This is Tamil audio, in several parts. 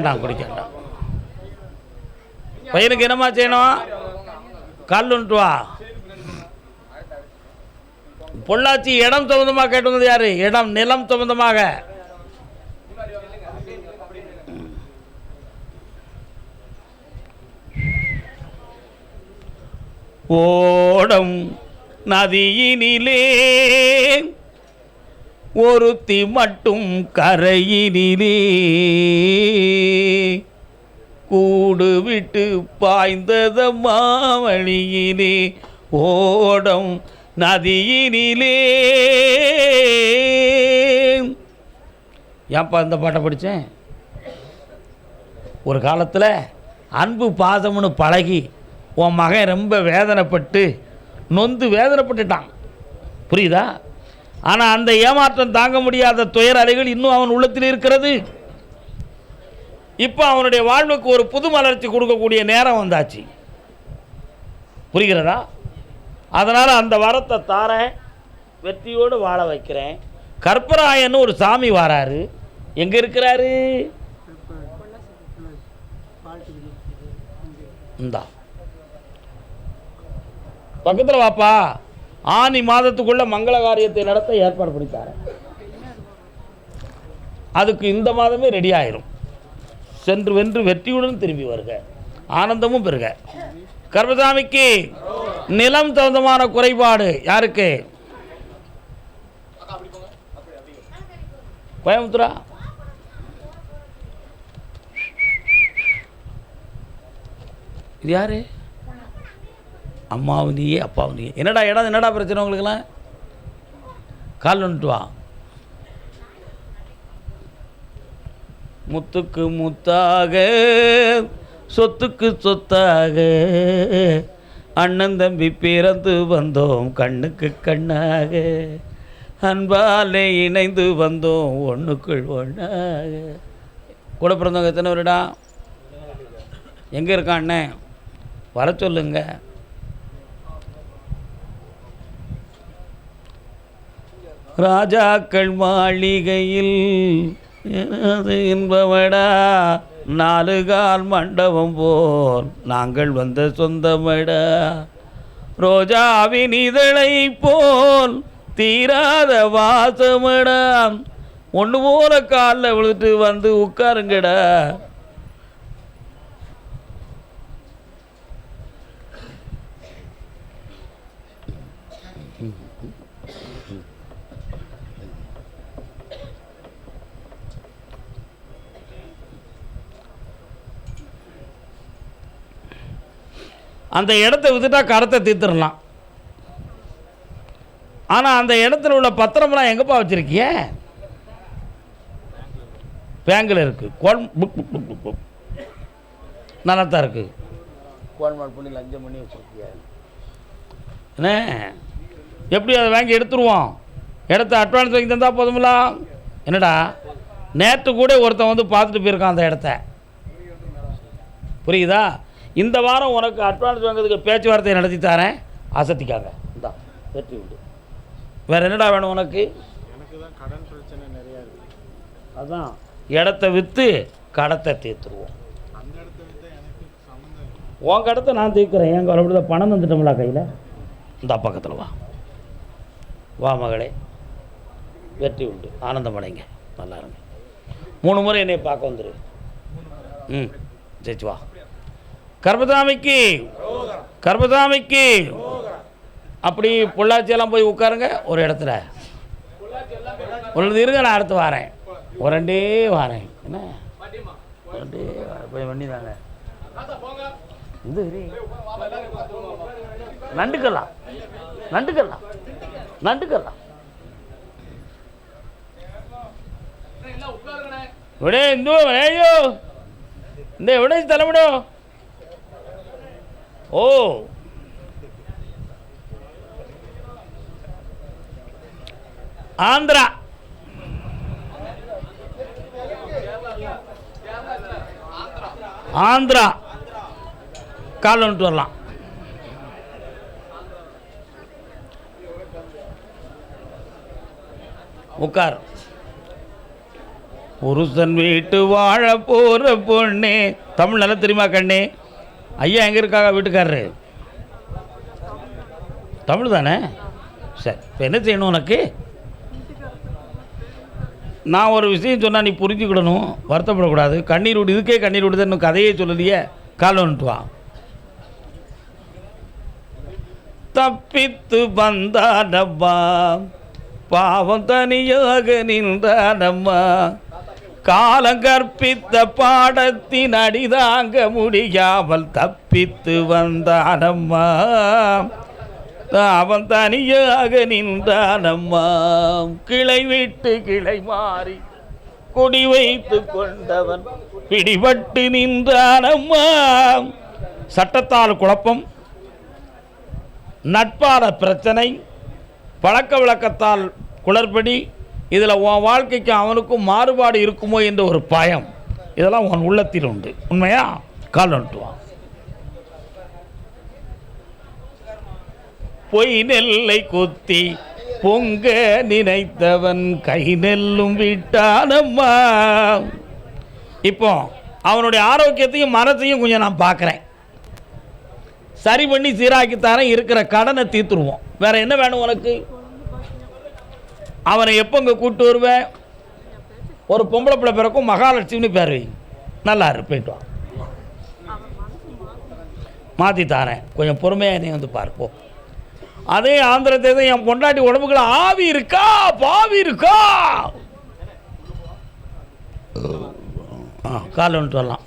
வேண்டாம் குடிக்க வேண்டாம் பையனுக்கு என்னமா செய்யணும்? கல்லுன்ட்டு வா. பொள்ளாச்சி இடம் சம்பந்தமாக கேட்டு வந்தது யாரு? இடம் நிலம் சம்பந்தமாக ஓடம் நதியினிலே ஒருத்தி மட்டும் கரையினிலே. கூடு விட்டு பாய்ந்தத மாவழியிலே ஓடம் நதியினிலே. ஏன்ப்பா இந்த பாட்டை படித்தேன் ஒரு காலத்தில் அன்பு பாசம்னு பழகி உன் மகன் ரொம்ப வேதனைப்பட்டு நொந்து வேதனைப்பட்டுட்டான். புரியுதா? ஆனால் அந்த ஏமாற்றம் தாங்க முடியாத துயர் அலைகள் இன்னும் அவன் உள்ளத்தில் இருக்கிறது. இப்போ அவனுடைய வாழ்வுக்கு ஒரு புது மலர்ச்சி கொடுக்கக்கூடிய நேரம் வந்தாச்சு. புரிகிறதா? அதனால் அந்த வரத்தை தாரேன் வெற்றியோடு வாழ வைக்கிறேன். கற்பராயன்னு ஒரு சாமி வாராரு. எங்கே இருக்கிறாரு? இந்தா. பக்கத்தில் வாப்பா. ஆனி மாதத்துக்குள்ள மங்கள காரியத்தை நடத்த ஏற்பாடு பண்ணித்தார். அதுக்கு இந்த மாதமே ரெடி ஆயிரும். சென்று வென்று வெற்றியுடன் திரும்பி வருக. ஆனந்தமும் பெறுக கர்மசாமிக்கு நிலம் தகுந்தமான குறைபாடு யாருக்கு? கோயம்புத்தூரா? இது யாரு? அம்மாவும் நீயே அப்பாவும் நீயே என்னடா இடம் என்னடா பிரச்சனை உங்களுக்குலாம் கால் வந்துட்டு வா. முத்துக்கு முத்தாக சொத்துக்கு சொத்தாக. அண்ணன் தம்பி பிறந்து வந்தோம் கண்ணுக்கு கண்ணாக. அன்பாலே இணைந்து வந்தோம் ஒன்றுக்குள் ஒன்றாக கூட பிறந்தவங்க எத்தனை வருடா எங்கே இருக்கான் அண்ணன்? வர சொல்லுங்கள் ராஜாக்கள் மாளிகையில் எனது இன்பமடா நாலு கால் மண்டபம் போல் நாங்கள் வந்த சொந்தமடா. ரோஜாவின் இதழை போல் தீராத வாசமடா. ஒன்று போல காலில் விழுந்துட்டு வந்து உட்காருங்கடா. அந்த இடத்த வித்துட்டா கடத்தை தீர்த்துடலாம். ஆனால் அந்த இடத்துல உள்ள பத்திரம்லாம் எங்கப்பா வச்சுருக்கிய? பேங்கில் இருக்குது கோல் book book book book book. நல்லா தான் இருக்குது கோல்மால் பண்ணி லஞ்சம் பண்ணி வச்சுருக்கிய? என்ன? எப்படி அதை வாங்கி எடுத்துருவோம்? இடத்த அட்வான்ஸ் வாங்கி தந்தால் போதுமில்ல என்னடா? நேற்று கூட ஒருத்தன் வந்து பார்த்துட்டு போயிருக்கான் அந்த இடத்த. புரியுதா? இந்த வாரம் உனக்கு அட்வான்ஸ் வாங்குறதுக்கு பேச்சுவார்த்தை நடத்தி தரேன். அசத்திக்காங்க இந்தா வெற்றி உண்டு. வேறு என்னடா வேணும் உனக்கு? கடன் பிரச்சனை நிறையா அதான் இடத்த விற்று கடத்தை தீர்த்துருவோம் அந்த இடத்த உன் கடத்தை நான் தீர்க்குறேன் என் கவலை பணம் வந்துட்டோம்ல கையில்? இந்த பக்கத்தில் வா. வா மகளே. வெற்றி உண்டு. ஆனந்தம் அடைங்க. நல்லா இருங்க. மூணு முறை என்னை பார்க்க வந்துரு. ம் ஜெயிச்சு வா. கர்மசாமிக்கு கர்மசாமிக்கு அப்படி பொள்ளாச்சியெல்லாம் போய் உட்காருங்க ஒரு இடத்துல உள்ளது இருங்க நான் அடுத்து வரேன் ஒரு ரெண்டே வரேன் என்ன ஒரு ரெண்டே வரேன் போய் வண்டி தாங்க இது இரு. நண்டுக்கலாம் நண்டுக்கலாம் நண்டுக்கலாம் ഇവിടെ എന്തോ അയ്യോ എന്താ എവിടെ സ്ഥലം വിടോ ஓ. ஆந்திரா. ஆந்திரா. கால் வந்துட்டு வரலாம். உட்கார். புருஷன் வீட்டு வாழ போற பொண்ணே. தமிழ் நல்லா தெரியுமா கண்ணே? ஐயா எங்கே இருக்காங்க? வீட்டுக்காரரு. தமிழ் தானே? சரி இப்போ என்ன செய்யணும் உனக்கு? நான் ஒரு விஷயம் சொன்னால் நீ புரிஞ்சுக்கிடணும் வருத்தப்படக்கூடாது. கண்ணீர் விடு இதுக்கே கண்ணீர் விடுது இன்னும் கதையே சொல்லலையே. கால் வந்துட்டுவா தப்பித்து வந்தானம்மா. பாவம் தனியாக நின்றானம்மா. காலங்கற்பித்த பாடத்தின் அடிதாங்க முடியாமல் தப்பித்து வந்தானம்மா. அவன் தனியாக நின்றானம்மா. கிளை விட்டு கிளை மாறி குடி வைத்து கொண்டவன் பிடிபட்டு நின்றானம்மா. சட்டத்தால் குழப்பம் நட்பான பிரச்சனை பழக்க வழக்கத்தால் குளறுபடி இதில் உன் வாழ்க்கைக்கும் அவனுக்கும் மாறுபாடு இருக்குமோ என்ற ஒரு பயம். இதெல்லாம் உன் உள்ளத்தில் உண்டு. உண்மையா? கால் நட்டுவான் பொய் நெல்லை கொத்தி பொங்க நினைத்தவன் கை நெல்லும் விட்டானம்மா. இப்போ அவனுடைய ஆரோக்கியத்தையும் மனத்தையும் கொஞ்சம் நான் பார்க்குறேன். சரி பண்ணி சீராக்கித்தாரன் இருக்கிற கடனை தீர்த்துருவோம். வேற என்ன வேணும் உனக்கு? அவனை எப்போ இங்கே கூப்பிட்டு வருவேன் ஒரு பொம்பளை பிள்ளை பிறக்கும் மகாலட்சுமின்னு பேர் வை. நல்லா இரு போயிட்டு வா. மாற்றி தாரேன். கொஞ்சம் பொறுமையாக நீ வந்து பார்ப்போம் அதே ஆந்திர தேர்தல் என் பொண்டாட்டி உடம்புக்குள்ள ஆவி இருக்கா? பாவி இருக்கா? ஆ கால் வந்துட்டு வரலாம்.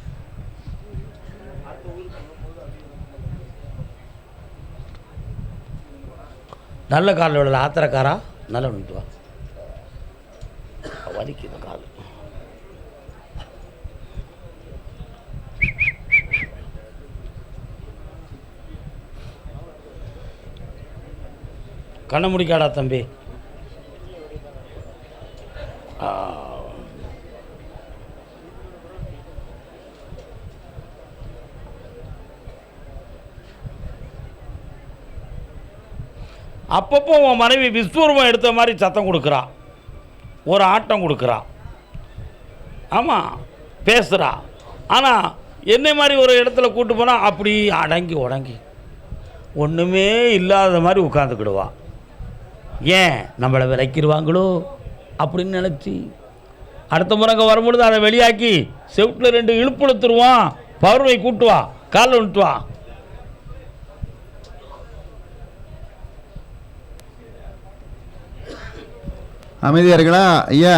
நல்ல காலில் விடல. ஆத்திரக்காரா? நல்ல ஒன்று வா. அரிக்குது காது. கண்ண முடிக்காடா தம்பி. அப்பப்போ உன் மனைவி விஸ்வரூபம் எடுத்த மாதிரி சத்தம் கொடுக்குறான் ஒரு ஆட்டம் கொடுக்குறா. ஆமாம் பேசுகிறா ஆனால் என்ன மாதிரி ஒரு இடத்துல கூட்டு போனால் அப்படி அடங்கி உடங்கி. ஒன்றுமே இல்லாத மாதிரி உட்காந்துக்கிடுவா ஏன் நம்மளை விலைக்கிடுவாங்களோ அப்படின்னு நினச்சி. அடுத்த முறைங்க வரும்பொழுது அதை வெளியாக்கி செவுட்டில் ரெண்டு இழுப்புழுத்துருவான் பருவை கூட்டுவா காலில் விட்டுவான் அமைதியாக இருக்கலாம் ஐயா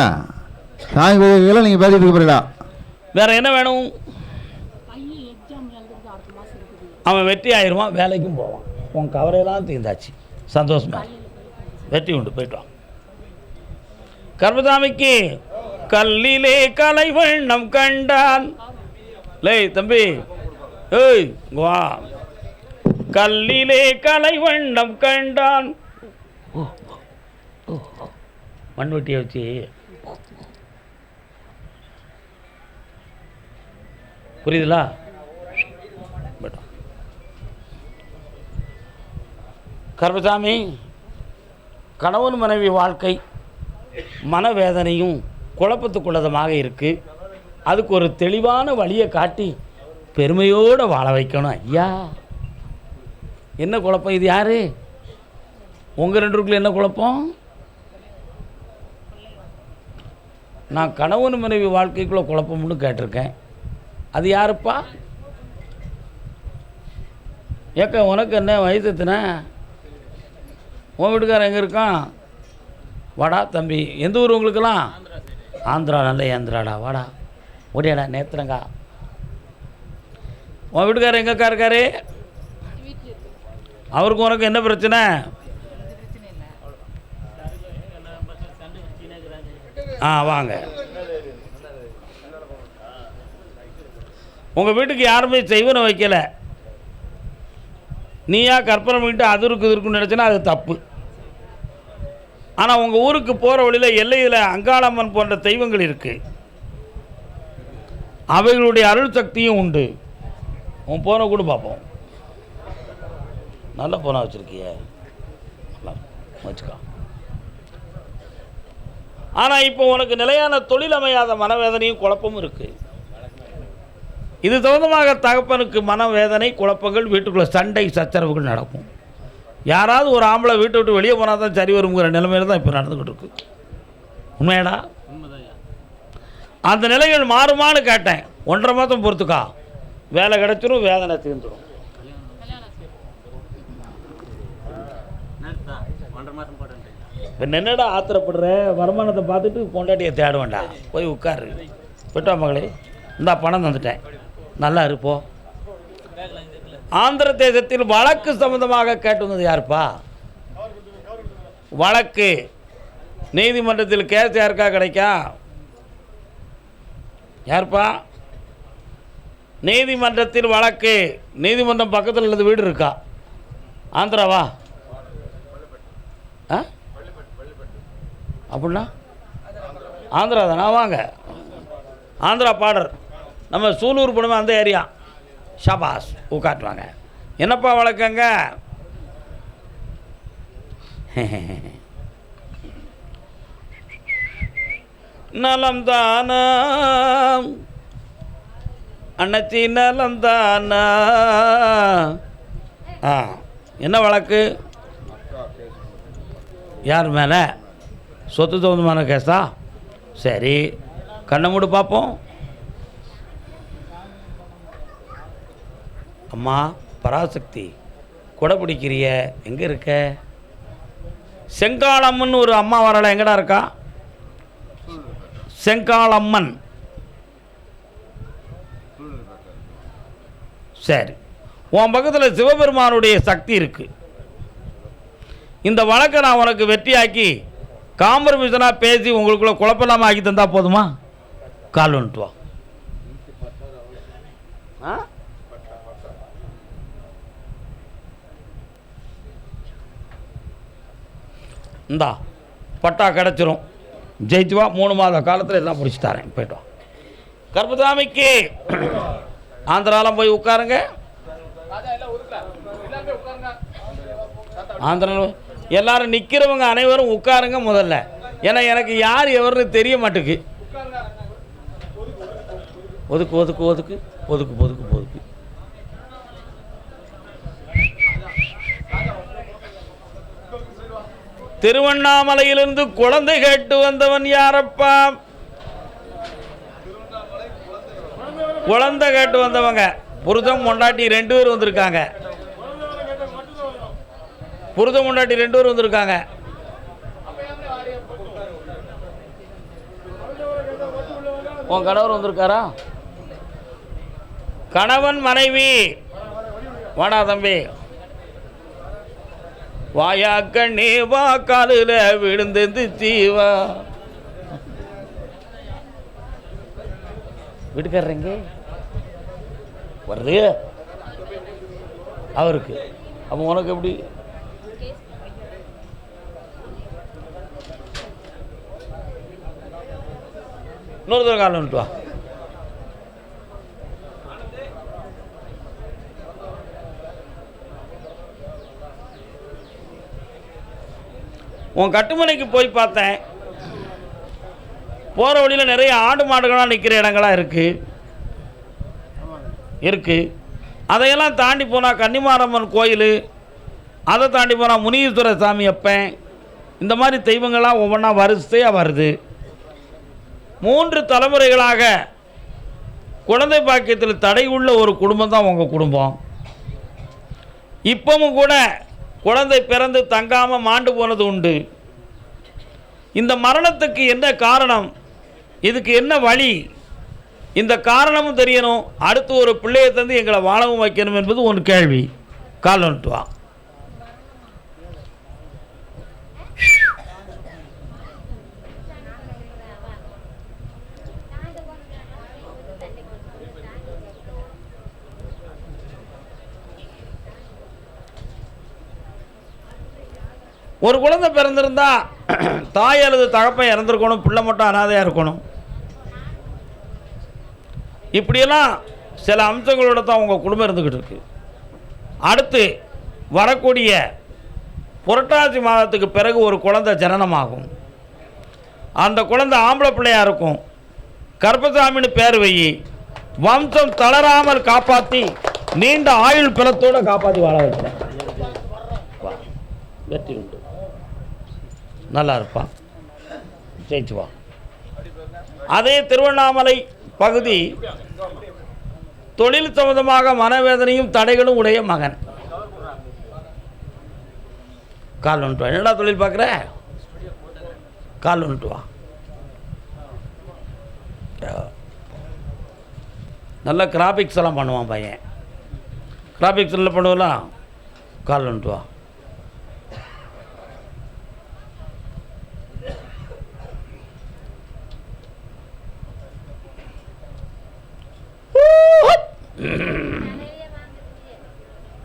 சாமி கோயில்களை நீங்கள் பேசிட்டு இருக்க போறீங்களா வேற என்ன வேணும்? அவன் வெற்றி ஆயிடுவான் வேலைக்கும் போவான். உன் கவலையெல்லாம் தீர்ந்தாச்சு. சந்தோஷமா வெற்றி உண்டு போயிட்டு வா. கர்மதாமிக்கு கல்லிலே கலை வண்ணம் கண்டான் லே தம்பி. ஏய் வா. கல்லிலே கலை வண்ணம் கண்டான் ஓ, ஓ, ஓ. மண்வெட்டியை வச்சு புரியுதுலா? கர்மசாமி கணவன் மனைவி வாழ்க்கை மனவேதனையும் குழப்பத்துக்குள்ளதமாக இருக்குது அதுக்கு ஒரு தெளிவான வழியை காட்டி பெருமையோடு வாழ வைக்கணும் ஐயா. என்ன குழப்பம்? இது யார்? உங்கள் ரெண்டுக்குள்ளே என்ன குழப்பம்? நான் கணவன் மனைவி வாழ்க்கைக்குள்ளே குழப்பம்னு கேட்டிருக்கேன். அது யாருப்பா? ஏக்க உனக்கு என்ன வயசு எத்தனை? உன் வீட்டுக்காரன் எங்கே இருக்கான்? வாடா தம்பி. எந்த ஊர் உங்களுக்கெல்லாம்? ஆந்திரா நல்ல ஆந்திராடா வாடா. ஓடியாடா நேத்திரங்கா. உன் வீட்டுக்காரர் எங்கக்கா இருக்காரு? அவருக்கு உனக்கு என்ன பிரச்சனை? ஆ வாங்க. உங்கள் வீட்டுக்கு யாருமே செய்வனை வைக்கலை. நீயா கற்பனை பண்ணிட்டு அது இருக்குது இருக்குன்னு நினச்சினா அது தப்பு. ஆனால் உங்கள் ஊருக்கு போகிற வழியில் எல்லையில் அங்காளம்மன் போன்ற தெய்வங்கள் இருக்குது அவைகளுடைய அருள் சக்தியும் உண்டு. உன் போனை கூட பார்ப்போம் நல்ல போனை வச்சுருக்கிய. நல்லா வச்சுக்கோ. ஆனால் இப்போ உனக்கு நிலையான தொழில் அமையாத மனவேதனையும் குழப்பமும் இருக்குது இது சம்பந்தமாக தகப்பனுக்கு மனவேதனை குழப்பங்கள் வீட்டுக்குள்ளே சண்டை சச்சரவுகள் நடக்கும். யாராவது ஒரு ஆம்பளை வீட்டை விட்டு வெளியே போனால் தான் சரி வருங்கிற நிலைமையில தான் இப்போ நடந்துக்கிட்டு இருக்கு. உண்மையடா? அந்த நிலைகள் மாறுமான்னு கேட்டேன். ஒன்றரை மாதம் பொறுத்துக்கா. வேலை கிடச்சிரும் வேதனை தீர்ந்துடும் இப்போ என்னடா ஆத்திரப்படுற? வருமானத்தை பார்த்துட்டு பொண்டாட்டியை தேட வேண்டாம் போய் உட்காரு. பெட்டா மகளே. இந்தா பணம் தந்துட்டேன். நல்லா இருப்போம் ஆந்திர தேசத்தில் வழக்கு சம்பந்தமாக கேட்டு வந்தது யாருப்பா? வழக்கு. நீதிமன்றத்தில் கேஸ் யாருக்கா கிடைக்கா? யாருப்பா? நீதிமன்றத்தில் வழக்கு. நீதிமன்றம் பக்கத்தில் உள்ளது வீடு இருக்கா? ஆந்திராவா? ஆ? அப்படின்னா? ஆந்திரா தானா? வாங்க. ஆந்திரா பார்டர். நம்ம சூலூர் போனோமே அந்த ஏரியா. ஷபாஸ். உட்காட்டுவாங்க என்னப்பா வழக்கங்க? நலம் தானாம் அண்ணச்சி நலம் தானா ஆ என்ன வழக்கு? யார் மேலே? சொத்து சம்பந்தமான கேஸா? சரி. கண்ணை மூடு பார்ப்போம். அம்மா பராசக்தி கொடை பிடிக்கிறிய. எங்கே இருக்க? செங்காளம்மன் ஒரு அம்மா வரல. எங்கடா இருக்கா? செங்காளம்மன். சரி. உன் பக்கத்தில் சிவபெருமானுடைய சக்தி இருக்கு. இந்த வழக்கை நான் உனக்கு வெற்றியாக்கி காம்ப்ரமைசனாக பேசி உங்களுக்குள்ள குழப்பலாமல் ஆக்கி தந்தா போதுமா? கால் வந்துட்டு வா. இந்தா பட்டா கிடச்சிரும். ஜெயிச்சு வா மூணு மாத காலத்தில் எல்லாம் முடிச்சு தரேன். போயிட்டு வா. கர்ப்பதாமிக்கு ஆந்திராலாம் போய் உட்காருங்க. ஆந்திராவில் எல்லாரும் நிற்கிறவங்க அனைவரும் உட்காருங்க முதல்ல. ஏன்னா எனக்கு யார் எவர்னு தெரிய மாட்டேக்கு. ஒதுக்கு ஒதுக்கு ஒதுக்கு ஒதுக்கு ஒதுக்கு ஒதுக்கு. திருவண்ணாமலையிலிருந்து குழந்தை கேட்டு வந்தவன் யாரப்பா? குழந்தை கேட்டு வந்தவங்க. புருஷம் பொண்டாட்டி ரெண்டு பேர் வந்திருக்காங்க. புருஷன் முன்னாடி ரெண்டு பேரும் வந்திருக்காங்க. உன் கணவர் வந்திருக்காரா? கணவன் மனைவி. வாடா தம்பி. வாயா கண்ணே வா காலில் விழுந்தது தீவா வீட்டுக்காரங்க வருது அவருக்கு. அப்போ உனக்கு எப்படி? இன்னொரு தடவை காலம் வந்துட்டு வா. உன் கட்டுமனைக்கு போய் பார்த்தேன். போகிற வழியில் நிறைய ஆடு மாடுகளாக நிற்கிற இடங்களாக இருக்குது இருக்குது அதையெல்லாம் தாண்டி போனால் கன்னிமாரம்மன் கோயில் அதை தாண்டி போனால் முனீஸ்வர சாமி அப்பன். இந்த மாதிரி தெய்வங்கள்லாம் ஒவ்வொன்றா வரிசையாக வருது. மூன்று தலைமுறைகளாக குழந்தை பாக்கியத்தில் தடை உள்ள ஒரு குடும்பம் தான் உங்கள் குடும்பம். இப்பவும் கூட குழந்தை பிறந்து தங்காமல் மாண்டு போனது உண்டு. இந்த மரணத்துக்கு என்ன காரணம்? இதுக்கு என்ன வழி? இந்த காரணமும் தெரியணும். அடுத்து ஒரு பிள்ளையை தந்து எங்களை வாழவும் வைக்கணும் என்பது ஒன்று கேள்வி. கால் நட்டுவான் ஒரு குழந்தை பிறந்திருந்தா தாய் அல்லது தகப்பன் இறந்துருக்கணும் பிள்ளை மட்டும் அனாதையாக இருக்கணும். இப்படியெல்லாம் சில அம்சங்களோட தான் உங்கள் குடும்பம் இருந்துக்கிட்டு இருக்கு. அடுத்து வரக்கூடிய புரட்டாசி மாதத்துக்கு பிறகு ஒரு குழந்தை ஜனனமாகும். அந்த குழந்தை ஆம்பளை பிள்ளையாக இருக்கும். கர்ப்பசாமின்னு பேர் வை. வம்சம் தளராமல் காப்பாற்றி நீண்ட ஆயுள் பிளத்தோடு காப்பாற்றி வாழ வைக்கிறேன் வெற்றி உண்டு நல்லா இருப்பான் ஜெயிச்சு வா அதே திருவண்ணாமலை பகுதி தொழில் சம்பந்தமாக மனவேதனையும் தடைகளும் உடைய மகன். கால் ஒன்று வா என்னடா தொழில் பார்க்குற? கால் ஒன்று வா நல்ல கிராபிக்ஸ் எல்லாம் பண்ணுவான் பையன். கிராபிக்ஸ் எல்லாம் பண்ணுவலாம் கால் ஒன்று வா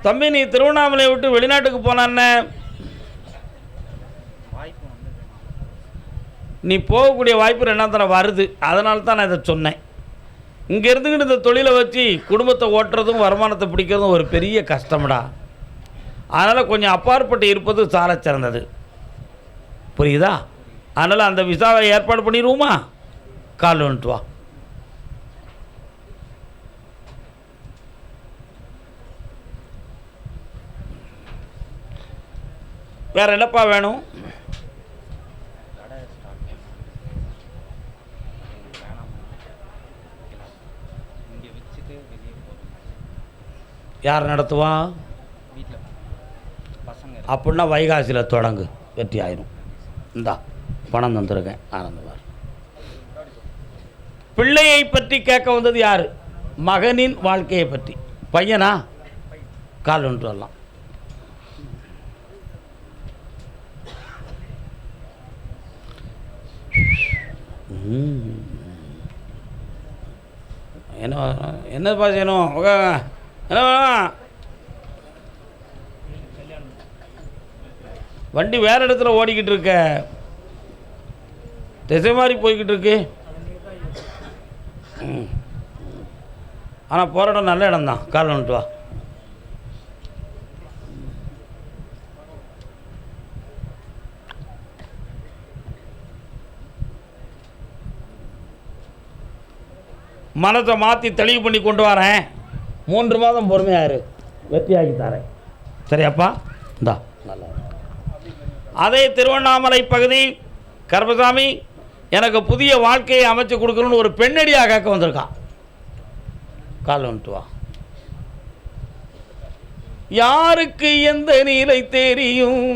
தம்பி நீ திருவண்ணாமலை விட்டு வெளிநாட்டுக்கு போனான்ன நீ போகக்கூடிய வாய்ப்பு ரெண்டாந்தரம் வருது. அதனால தான் நான் இதை சொன்னேன். இங்கே இருந்துக்கிட்டு இந்த தொழிலை வச்சு குடும்பத்தை ஓட்டுறதும் வருமானத்தை பிடிக்கிறதும் ஒரு பெரிய கஷ்டம்டா. அதனால் கொஞ்சம் அப்பாற்பட்டு இருப்பது சால சிறந்தது. புரியுதா? அதனால் அந்த விசாவை ஏற்பாடு பண்ணிடுவோமா? கால் வந்துட்டு வா. வேறு என்னப்பா வேணும்? யார் நடத்துவான் அப்படின்னா வைகாசியில் தொடங்கு. வெற்றி ஆயிரும். இந்தா பணம் தந்திருக்கேன். ஆனந்தவார் பிள்ளையை பற்றி கேட்க வந்தது யார்? மகனின் வாழ்க்கையை பற்றி. பையனா? கால் ஒன்று வரலாம். என்ன என்னப்பா செய்யணும் என்ன வேணும்? வண்டி வேறு இடத்துல ஓடிக்கிட்டு இருக்க. திசை மாதிரி போய்கிட்டு இருக்கு. ஆனால் போகிற இடம் நல்ல இடம் தான் கால் வந்துட்டு வா மனத்தை மாற்றி தெளிவு பண்ணி கொண்டு வரேன். மூன்று மாதம் பொறுமையாக இரு வெற்றியாக்கி தரேன். சரியாப்பா இந்தா. நல்லா. அதே திருவண்ணாமலை பகுதி கருப்பசாமி எனக்கு புதிய வாழ்க்கையை அமைச்சு கொடுக்கணும்னு ஒரு பெண்ணடியாக கேட்க வந்திருக்கான் கால் வந்துட்டு வா. யாருக்கு எந்த நிலை தெரியும்?